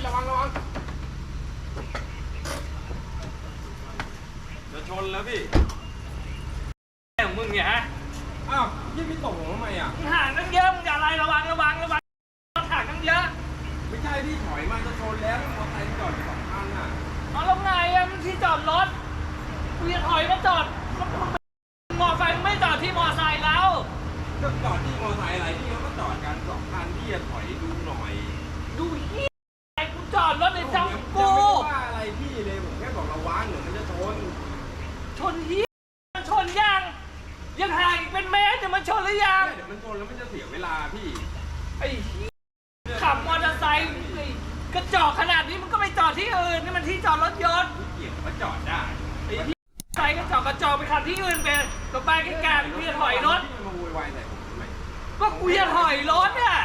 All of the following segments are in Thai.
พี่ระวังระวังจะชนแล้วพี่ของมึงเนี่ยฮะอ้าวพี่พี่ตกผมทำไมอะมึงห่างตั้งเยอะมึงจะอะไรระวังระวังระวังห่างตั้งเยอะไม่ใช่พี่ถอยมาจะชนแล้วมอเตอร์ไซค์จอดอยู่สองคันอะเอาแล้วไงอะมันที่จอดรถกูจะถอยมาจอดแล้วมึงมอไซค์มึงไม่จอดที่มอไซค์แล้วก็จอดที่ ชนเฮียมันชนยังยังห่างอีกเป็นเมตรจะมันชนหรือยังเดี๋ยวมันชนแล้วมันจะเสียเวลาพี่ไอ้เหี้ยขับมอเตอร์ไซค์ไอ้กระจอกขนาดนี้มันก็ไปจอดที่อื่นนี่มันที่จอดรถยนต์พี่เกียรก็จอดได้ไอ้พี่ใส่กระจอกกระจอกไปขับที่อื่นไปต่อไปแกๆกูจะถอยรถพี่มาโวยวายใส่ผมทำไมก็กูจะถอยรถอะ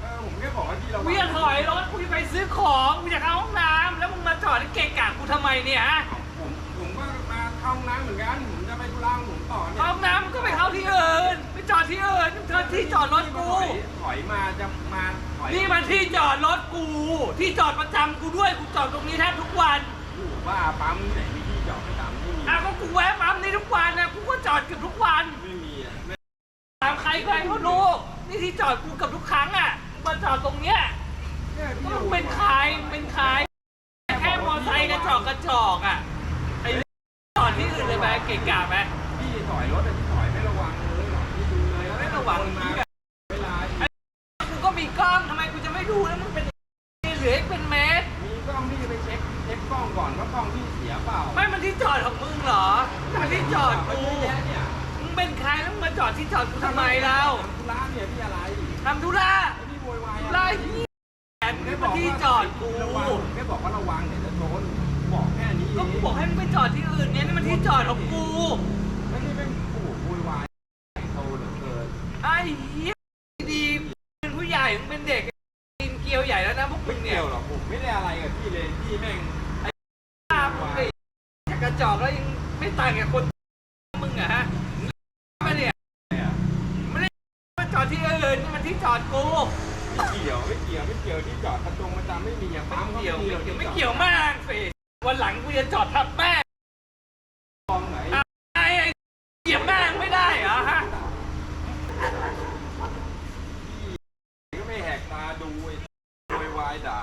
เออผมแค่บอกว่าพี่ระวักูจะถอยรถกูจะไปซื้อของกูจะเข้าห้องน้ำแล้วมึงมาจอดเกะกะกูทำไมเนี่ยฮะ ผมผมก็มาเข้า ห้องน้ำเหมือนกัน ผมจะไปธุระของผมต่อเนี่ยเข้าห้องน้ำมึงก็ไปเข้าที่อื่นไปจอดที่อื่นเธอที่จอดรถกู ถอยถอยมาจะมาถอยนี่มันที่จอดรถกู ที่จอดประจำกูด้วยกูจอดตรงนี้แทบทุกวันอยู่ว่าปั๊มไหนมีที่จอดประจำไม่มีอ้าวก็กูแวะปั๊มนี่ทุกวันนะกูก็จอดเกือบทุกวันไม่มีอะไม่ตามใครใครเขารู้นี่ที่จอดกูเกือบทุกครั้งอะมาจอดตรงเนี้ยเนี่ยพี่มึงเป็นใครเป็นใครแค่มอไซค์กระจอกกระจอกอะไอ้จอดที่อื่นเลยไปเกะกะไหมพี่ถอยรถแต่พี่ถอยไม่ระวังเลยหรอกพี่ดูเลยไม่ระวังมาเวลากูก็มีกล้องทำไมกูจะไม่ดูแล้วมึงเป็นเหลืออีกเป็นเมตรมีกล้องพี่ไปเช็คเช็คกล้องก่อนว่ากล้องพี่เสียเปล่าไม่มันที่จอดของมึงเหรอมันที่จอดก็กูเยอะแยะเนี่ยมึงเป็นใครแล้วมึงมาจอดที่จอดกูทำไมเราทำธุระเนี่ยพี่อะไรทำธุระไอ้พี่โวยวายธุอะไรระยี่แอนนี่มันที่จอดกูระวังแค่บอกว่าระวังเดี๋ยวจะชนบอกแค่นี้ก็กูบอกให้มึงไปจอดที่ อื่นเนี่ยนี่มันที่จอดของกูแล้วนี่เป็นโอ้โหโวยวายโตเหลือเกินไอ้เหี้ยดีเป็นผู้ใหญ่มึงเป็นเด็กกินเกลียวใหญ่แล้วนะพวกมึไม่งเนี่เกี่ยยวหรอกผมไม่ได้อะไรกับพี่เลยพี่แม่งตามมึงเลยกระจอกแล้วยังไม่ต่างกับคนมึงอะฮะไม่เนี่ยไม่ได้มาจอดที่อื่นนี่มันที่จอดกูไม่เกี่ยวไม่เกี่ยวไม่เกี่ยวที่จอดประจงประจำไม่มีอย่างปั๊มไม่เกี่ยวขาไม่เกี่ยวไม่ที่จอดเกี่ยวมากสิวันหลังกูจะจอดทับแม่ ดูไอ้โวยวายด่า